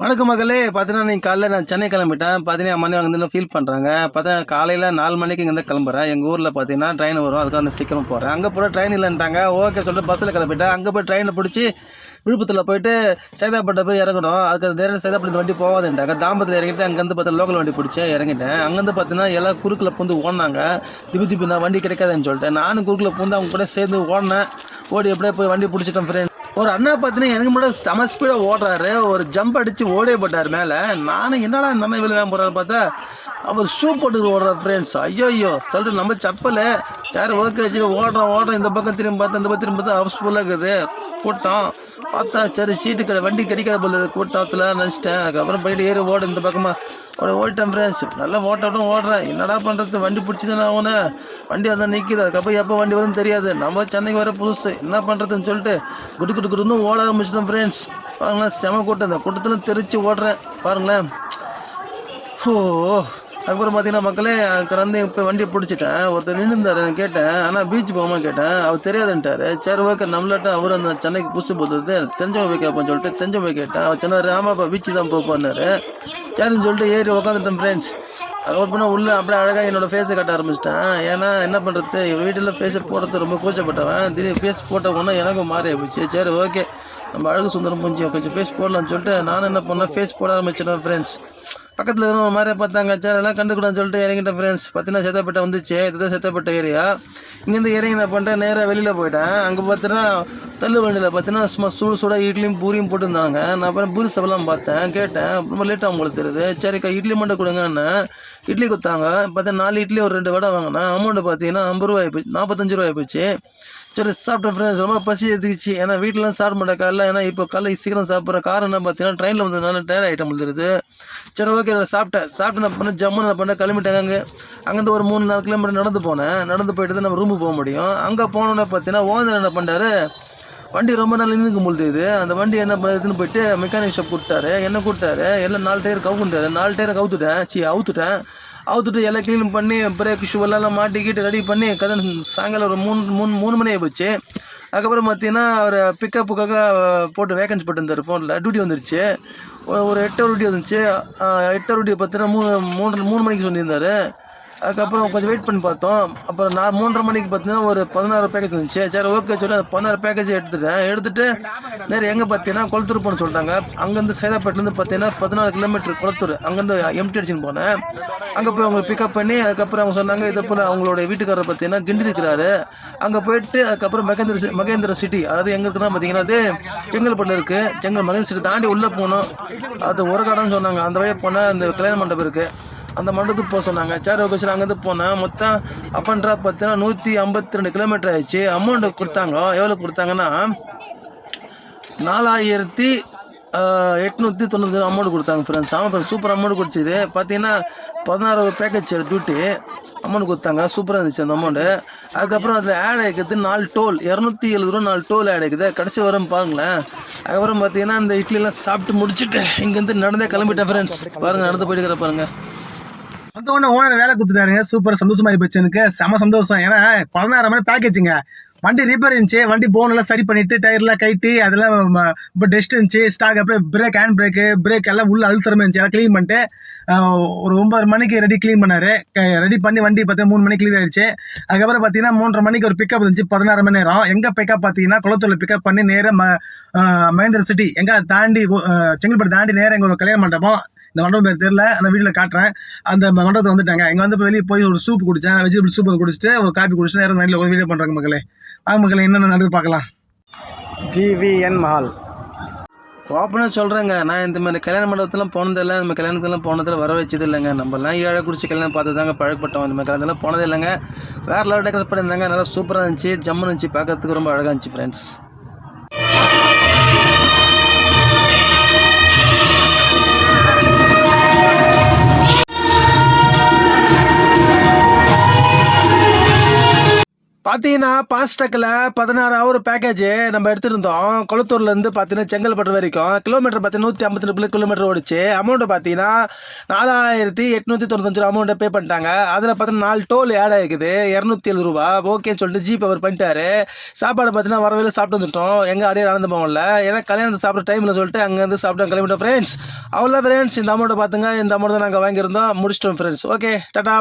வணக்கம் மகளே. பார்த்தீங்கன்னா நீங்கள் காலையில் நான் சென்னை கிளம்பிட்டேன். பார்த்தீங்கன்னா மணி அங்கேருந்து ஃபீல் பண்ணுறாங்க பார்த்தீங்கன்னா காலையில் நாலு மணிக்கு இங்கேருந்து கிளம்புறேன். எங்கள் ஊரில் பார்த்தீங்கன்னா ட்ரெயின் வரும். அதுக்காக அந்த சீக்கிரம் போகிறேன் அங்கே போகிற ட்ரெயின் இல்லைன்ட்டாங்க. ஓகே சொல்லிட்டு பஸ்ஸில் கிளம்பிட்டேன். அங்கே போய் ட்ரெயினில் பிடிச்சி விழுப்புரத்தில் போயிட்டு சைதாப்பேட்டை போய் இறங்கணும். அதுக்கு நேரம் சைதாப்பேட்டை வண்டி போகாதுன்ட்டாங்க. தாம்பத்தில் இறங்கிட்டு அங்கேருந்து பார்த்தா லோக்கல் வண்டி பிடிச்சி இறங்கிட்டேன். அங்கேருந்து பார்த்தீங்கன்னா எல்லாம் குறுக்கில் பூந்து ஓடினாங்க. திபி திபி நான் வண்டி கிடைக்காதுன்னு சொல்லிட்டு. நானும் குறுக்கில் பூந்து அவங்க கூட சேர்ந்து ஓடினேன். ஓடி எப்படியே போய் வண்டி பிடிச்சிட்டேன் ஃப்ரெண்ட் ஒரு அண்ணா பார்த்தீங்கன்னா எனக்கு மட்டும் செம ஸ்பீடாக ஓடுறாரு. ஒரு ஜம்ப் அடித்து ஓடே போட்டார் மேலே. நானும் என்னடா இந்த அண்ணன் இவ்வளோ போகிறாரு பார்த்தா அவர் ஷூ போட்டு ஓடுறார் ஃப்ரெண்ட்ஸ் ஐயோ ஐயோ சொல்லிட்டு நம்ம செப்பல். சரி ஓகே வச்சுட்டு ஓடுறோம் ஓடுறோம். இந்த பக்கம் திரும்பி பார்த்தா இந்த பக்கம் திரும்பி பார்த்தா ஹவுஸ்ஃபுல்லாக இருக்குது. கூட்டம். பார்த்தா சரி சீட்டு கடை வண்டி கிடைக்காத போல கூட்டத்தில் நினச்சிட்டேன். அதுக்கப்புறம் போயிட்டு ஏறி ஓடு இந்த பக்கமாக ஓட ஓடிட்டேன் ஃப்ரெண்ட்ஸ் நல்லா ஓட்டட்டும் ஓடுறேன். என்னடா பண்ணுறது வண்டி பிடிச்சதுன்னு ஆகுனே வண்டி அதான் நிற்கிது அதுக்கப்புறம் எப்போ வண்டி வரும்னு தெரியாது. நம்ம சென்னைக்கு வர புதுசு. என்ன பண்ணுறதுன்னு சொல்லிட்டு குடு குடு குடுன்னு ஓட ஆரம்பிச்சிட்டோம் ஃப்ரெண்ட்ஸ் பாருங்களேன் செம கூட்டம். இந்த கூட்டத்தில் தெரிச்சு ஓடுறேன். பாருங்களேன். ஓ அதுக்கப்புறம் பார்த்தீங்கன்னா மக்களே அங்கே வந்து இப்போ வண்டியை பிடிச்சிட்டேன் ஒருத்தர் நின்றுந்தார் நான் கேட்டேன். ஆனால் பீச் போகாமல் கேட்டேன் அவர் தெரியாதுன்ட்டாரு. சரி ஓகே நம்மளாட்ட அவர் அந்த சென்னைக்கு புதுசு போகிறது தெரிஞ்சவங்க போய் கேட்போன்னு சொல்லிட்டு தெரிஞ்சவங்க போய் கேட்டேன் அவர் சொன்னார் ஆமாப்பா பீச்சு தான் போப்பான்னாரு சரின்னு சொல்லிட்டு ஏறி உட்காந்துட்டேன் ஃப்ரெண்ட்ஸ் அதுக்கப்புறம் உள்ளே அப்படியே அழகாக என்னோடய ஃபேஸை கட்ட ஆரம்பிச்சிட்டேன். ஏன்னா என்ன பண்ணுறது வீட்டில் ஃபேஸை போடுறது ரொம்ப கூச்சப்பட்டவன். திடீர் ஃபேஸ் போட்ட உடனே எனக்கும் மாறி போச்சு சரி ஓகே நம்ம அழகு சுந்தரம் கொஞ்சம் கொஞ்சம் ஃபேஸ் போடலாம்னு சொல்லிட்டு நானும் என்ன பண்ணேன் ஃபேஸ் போட ஆரம்பிச்சிட்டேன் ஃப்ரெண்ட்ஸ் பக்கத்தில் இருக்கிற மாதிரியே பார்த்தாங்க சார் அதெல்லாம் கண்டுக்கூடாதுன்னு சொல்லிட்டு இறங்கிட்டேன் ஃப்ரெண்ட்ஸ் பார்த்தீங்கன்னா சேத்தாப்பேட்டை வந்துச்சு இதுதான் சேத்தப்பட்ட ஏரியா இங்கேருந்து இறங்கி நான் பண்ணிட்டேன் நேராக வெளியில் போயிட்டேன். அங்கே பார்த்தீங்கன்னா தள்ளு வண்டியில் பார்த்தீங்கன்னா சும்மா சூடு சூடாக இட்லியும் பூரியும் போட்டுருந்தாங்க. நான் அப்புறம் பூரி சபெல்லாம் பார்த்தேன் கேட்டேன். ரொம்ப லேட்டாக உங்களுக்கு தெரியுது. சரிக்கா இட்லி மட்டும் கொடுங்கன்னு இட்லி கொடுத்தாங்க. பார்த்தா நாலு இட்லி ஒரு ரெண்டு வடை வாங்கினேன். அமௌண்ட்டு பார்த்தீங்கன்னா ஐம்பது ரூபாய் போச்சு நாற்பத்தஞ்சு ரூபாய் போச்சு சரி சாப்பிட்டேன் ஃப்ரெண்ட்ஸ் ரொம்ப பசி எடுத்துக்கிச்சு. ஏன்னா வீட்டிலலாம் சாப்பிட மாட்டேன். காலைல ஏன்னா இப்போ காலைல சீக்கிரம் சாப்பிட்ற காரணம் என்ன பார்த்தீங்கன்னா ட்ரெயினில் வந்ததுனால டயர் ஐட்டம் வந்துடுது சரி ஓகே நான் சாப்பிட்டேன். சாப்பிட்டு நான் பண்ண ஜம்மு நான் பண்ண கிளம்பிட்டேங்க அங்கே அங்கேருந்து ஒரு மூணு நாலு கிலோமீட்டர் நடந்து போனேன். நடந்து போயிட்டு தான் நம்ம ரூமுக்கு போக முடியும். அங்கே போனோன்னே பார்த்தீங்கன்னா ஓனர் என்ன பண்ணாரு? வண்டி ரொம்ப நாள் நின்றுக்கு முழுது அந்த வண்டி என்ன பண்ணுறதுன்னு போயிட்டு மெக்கானிக் ஷாப் கூப்பிட்டாரு. என்ன கூப்பிட்டாரு? எல்லாம் நாலு டயர் கவுக்குட்டாரு நாலு டயர் கவுத்துட்டேன். சி அவுத்துட்டேன். அவுத்துட்டு எல்லாம் க்ளீன் பண்ணி பிரேக் ஷூவெல்லாம் மாட்டிக்கிட்டு ரெடி பண்ணி கதை சாயங்காலம் ஒரு மூணு மூணு மூணு மணி ஆகிப்போச்சு போச்சு. அதுக்கப்புறம் பார்த்தீங்கன்னா அவர் பிக்கப்புக்காக போட்டு வேகன்ஸ் போட்டிருந்தார் ஃபோனில் டியூட்டி வந்துருச்சு. ஒரு ஒரு எட்டு டியூட்டி வந்துச்சு. எட்டு டியூட்டி பார்த்தீங்கன்னா மூணு மூணு மூணு மணிக்கு சொல்லியிருந்தாரு. அதுக்கப்புறம் கொஞ்சம் வெயிட் பண்ணி பார்த்தோம். அப்புறம் நான் மூன்றரை மணிக்கு பார்த்தீங்கன்னா ஒரு பதினாறு பேக்கேஜ் வந்துச்சு. சரி ஓகே சொல்லி அந்த பதினாறு பேக்கேஜ் எடுத்துட்டேன். எடுத்துட்டு நேரம் எங்கே பார்த்தீங்கன்னா கொளத்தூர் சொல்லிட்டாங்க. அங்கேருந்து சைதாப்பேட்டிலேருந்து பார்த்தீங்கன்னா பதினாலு கிலோமீட்டர் கொளத்தூர். அங்கேருந்து எம்டி அடிச்சுன்னு போனேன். அங்கே போய் அவங்க பிக்கப் பண்ணி அதுக்கப்புறம் அவங்க சொன்னாங்க இதே போல் அவங்களோட வீட்டுக்காரர் பார்த்தீங்கன்னா கிண்டி இருக்கிறாரு. அங்கே போயிட்டு அதுக்கப்புறம் மகேந்திர சி- மகேந்திர சிட்டி அதாவது எங்கே இருக்குன்னா பார்த்தீங்கன்னா அது செங்கல்பட்டு இருக்குது செங்கல் மகேந்திர சிட்டி தாண்டி உள்ளே போகணும் அது ஒரு கடைன்னு சொன்னாங்க. அந்த வழியாக போனால் அந்த கல்யாண மண்டபம் இருக்குது அந்த மண்டபத்துக்கு போக சொன்னாங்க. சேர் ஓகே அங்கேருந்து போனேன். மொத்தம் அப் அண்ட் ட்ராப் பார்த்தீங்கன்னா நூற்றி ஐம்பத்தி ரெண்டு கிலோமீட்டர் ஆயிடுச்சு. அமௌண்ட் கொடுத்தாங்க எவ்வளோ கொடுத்தாங்கன்னா நாலாயிரத்தி எட்நூற்றி தொண்ணூறு அமௌண்ட் கொடுத்தாங்க ஃப்ரெண்ட்ஸ் ஆமாம் ஃப்ரெண்ட்ஸ் சூப்பர் அமௌண்ட் கொடுத்துது. பார்த்தீங்கன்னா பதினாறு பேக்கேஜ் டியூட்டி அமௌண்ட் கொடுத்தாங்க. சூப்பராக இருந்துச்சு அந்த அமௌண்ட்டு அதுக்கப்புறம் அதில் ஆட் ஆகிக்கிறது நாலு டோல் இரநூத்தி எழுபது ரூபா நாலு டோல் ஆட் ஆகிக்குது கடைசி வரும் பாருங்களேன். அதுக்கப்புறம் பார்த்தீங்கன்னா இந்த இட்லிலாம் சாப்பிட்டு முடிச்சுட்டு இங்கேருந்து நடந்தே கிளம்பிட்டேன் ஃப்ரெண்ட்ஸ் பாருங்கள் நடந்து போயிட்டு பாருங்கள் அந்த உடனே ஓனர் வேலை கொடுத்துட்டாருங்க. சூப்பர் சந்தோஷமாயி போச்சு எனக்கு. செம சந்தோஷம். ஏன்னா பதினாறு மணி பேக்கேஜுங்க வண்டி ரிப்பேர் இருந்துச்சு. வண்டி போன் எல்லாம் சரி பண்ணிட்டு டயர்லாம் கைட்டி அதெல்லாம் இப்போ டெஸ்ட் இருந்துச்சு. ஸ்டாக் அப்படியே பிரேக் ஹேண்ட் பிரேக்கு பிரேக் எல்லாம் உள்ள அழுத்தரமே இருந்துச்சு. எல்லாம் க்ளீன் பண்ணிட்டு ஒரு ஒன்பது மணிக்கு ரெடி க்ளீன் பண்ணாரு. ரெடி பண்ணி வண்டி பார்த்தா மூணு மணிக்கு க்ளீன் ஆயிடுச்சு. அதுக்கப்புறம் பார்த்தீங்கன்னா மூன்றரை மணிக்கு ஒரு பிக்கப் இருந்துச்சு பதினாறு மணி நேரம். எங்கே பிக்கப் பார்த்தீங்கன்னா குளத்தூரில் பிக்கப் பண்ணி நேராக ம மகேந்திர சிட்டி எங்கே தாண்டி செங்கல்பட்டு தாண்டி நேராக எங்கள் ஒரு கல்யாண மண்டபம். இந்த மண்டபம் பேர் தெரியல அந்த வீட்டில் காட்டுறேன். அந்த மண்டபத்தை வந்துட்டாங்க. இங்கே வந்து வெளியே போய் ஒரு சூப் குடித்தேன் வெஜிடபிள் சூப் குடிச்சிட்டு ஒரு காப்பி குடிச்சிட்டு நேரம் வீட்டில் ஒரு வீடியோ பண்ணுறாங்க மக்களே. வாங்க மக்களே என்னென்ன நடந்து பார்க்கலாம். ஜிவிஎன் மஹால் ஓப்பனாக சொல்கிறேங்க நான் இந்த மாதிரி கல்யாண மண்டபத்தெல்லாம் போனதில்லை இந்த மாதிரி கல்யாணத்துலாம் போனதில் வர வச்சது இல்லைங்க. நம்மலாம் ஏழை குடிச்சு கல்யாணம் பார்த்து தாங்க பழக்கப்பட்டோம். இந்த மாதிரி கல்யாணத்தெல்லாம் போனதே இல்லைங்க. வேறு லெவல் டெக்கரேட் பண்ணியிருந்தாங்க. நல்லா சூப்பராக இருந்துச்சு. ஜம்முன்னு இருந்துச்சு. பார்க்கறதுக்கு ரொம்ப அழகாக இருந்துச்சு ஃப்ரெண்ட்ஸ் பார்த்தீங்கன்னா பாஸ்டக்கில் பதினாறு ஹவர் பேக்கேஜ் நம்ம எடுத்திருந்தோம். கொளத்தூர்லேருந்து பார்த்தீங்கன்னா செங்கல்பட்டு வரைக்கும். கிலோமீட்டர் பார்த்தீங்கன்னா நூற்றி ஐம்பத்தி ரெண்டு கிலோமீட்டர் ஓடிச்சு. அமௌண்ட்டு பார்த்தீங்கன்னா நாலாயிரத்தி எட்நூற்றி தொண்ணூத்தஞ்சு ரூபா அமௌண்ட்டை பே பண்ணிட்டாங்க. அதில் பார்த்தீங்கன்னா நாலு டோல் ஆட் ஆகிருக்குது இரநூத்தி எழுபது ரூபா. ஓகேன்னு சொல்லிட்டு ஜிபே அவர் பண்ணிட்டாரு. சாப்பாடு பார்த்தீங்கன்னா வரவேல சாப்பிட்டு வந்துட்டோம். எங்கே அப்படியே நடந்து போகல ஏன்னா கல்யாணத்தை சாப்பிட்ற டைமில் சொல்லிட்டு அங்கேருந்து சாப்பிட்டு கிளம்பிட்டோம் ஃப்ரெண்ட்ஸ் அவ்வளோ ஃப்ரெண்ட்ஸ் இந்த அமௌண்ட்டை பார்த்துங்க இந்த அமௌண்ட் தான் நாங்கள் வாங்கியிருந்தோம். முடிச்சிட்டோம் ஃப்ரெண்ட்ஸ் ஓகே டாடா